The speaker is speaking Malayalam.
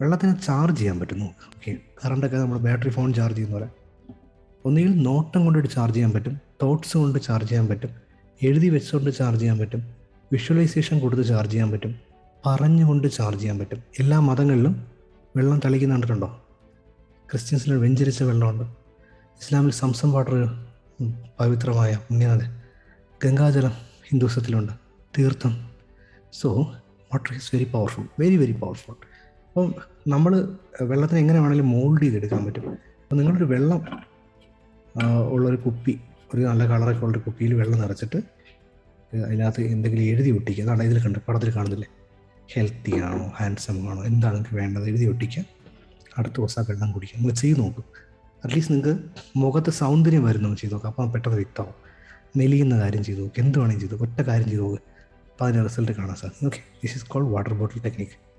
വെള്ളത്തിന് ചാർജ് ചെയ്യാൻ പറ്റുന്നു. ഓക്കെ കറണ്ടൊക്കെ നമ്മൾ ബാറ്ററി ഫോൺ ചാർജ് ചെയ്യുന്ന പോലെ. ഒന്നുകിൽ നോട്ടം കൊണ്ടിട്ട് ചാർജ് ചെയ്യാൻ പറ്റും തോട്ട്സ് കൊണ്ട് ചാർജ് ചെയ്യാൻ പറ്റും എഴുതി വെച്ചുകൊണ്ട് ചാർജ് ചെയ്യാൻ പറ്റും വിഷ്വലൈസേഷൻ കൊടുത്ത് ചാർജ് ചെയ്യാൻ പറ്റും പറഞ്ഞുകൊണ്ട് ചാർജ് ചെയ്യാൻ പറ്റും. എല്ലാ മതങ്ങളിലും വെള്ളം തളിക്കുന്ന കണ്ടിട്ടുണ്ടോ? ക്രിസ്ത്യൻസിൽ വെഞ്ചരിച്ച വെള്ളമുണ്ട്. ഇസ്ലാമിൽ സംസം വാട്ടർ പവിത്രമായ പുണ്യനദി ഗംഗാജലം ഹിന്ദുസത്തിലുണ്ട്. തീർത്ഥം. So water is very powerful very very powerful അപ്പം നമ്മൾ വെള്ളത്തിന് എങ്ങനെ വേണമെങ്കിലും മോൾഡ് ചെയ്തെടുക്കാൻ പറ്റും. അപ്പം നിങ്ങളൊരു വെള്ളം ഉള്ളൊരു കുപ്പി ഒരു നല്ല കളറൊക്കെ ഉള്ളൊരു കുപ്പിയിൽ വെള്ളം നിറച്ചിട്ട് അതിനകത്ത് എന്തെങ്കിലും എഴുതി ഒട്ടിക്കുക. അതാണ് ഇതിൽ കണ്ട് പടത്തിൽ കാണുന്നില്ലേ? ഹെൽത്തി ആണോ? ഹാൻഡ്സം ആണോ? എന്താണ് നിങ്ങൾക്ക് വേണ്ടത്? എഴുതി ഒട്ടിക്കുക. അടുത്ത ദിവസം വെള്ളം കുടിക്കുക. നിങ്ങൾ ചെയ്ത് നോക്കും. അറ്റ്ലീസ്റ്റ് നിങ്ങൾക്ക് മുഖത്ത് സൗന്ദര്യം വരുന്നു ചെയ്ത് നോക്കുക അപ്പം പെട്ടെന്ന് വ്യക്തമാവും. മെലിയുന്ന കാര്യം ചെയ്തു നോക്കുക എന്ത് വേണമെങ്കിലും ചെയ്തു ഒറ്റ കാര്യം ചെയ്തു നോക്കുക അപ്പോൾ അതിന്റെ റിസൾട്ട് കാണാൻ സാധിക്കും. Okay this is cold water bottle technique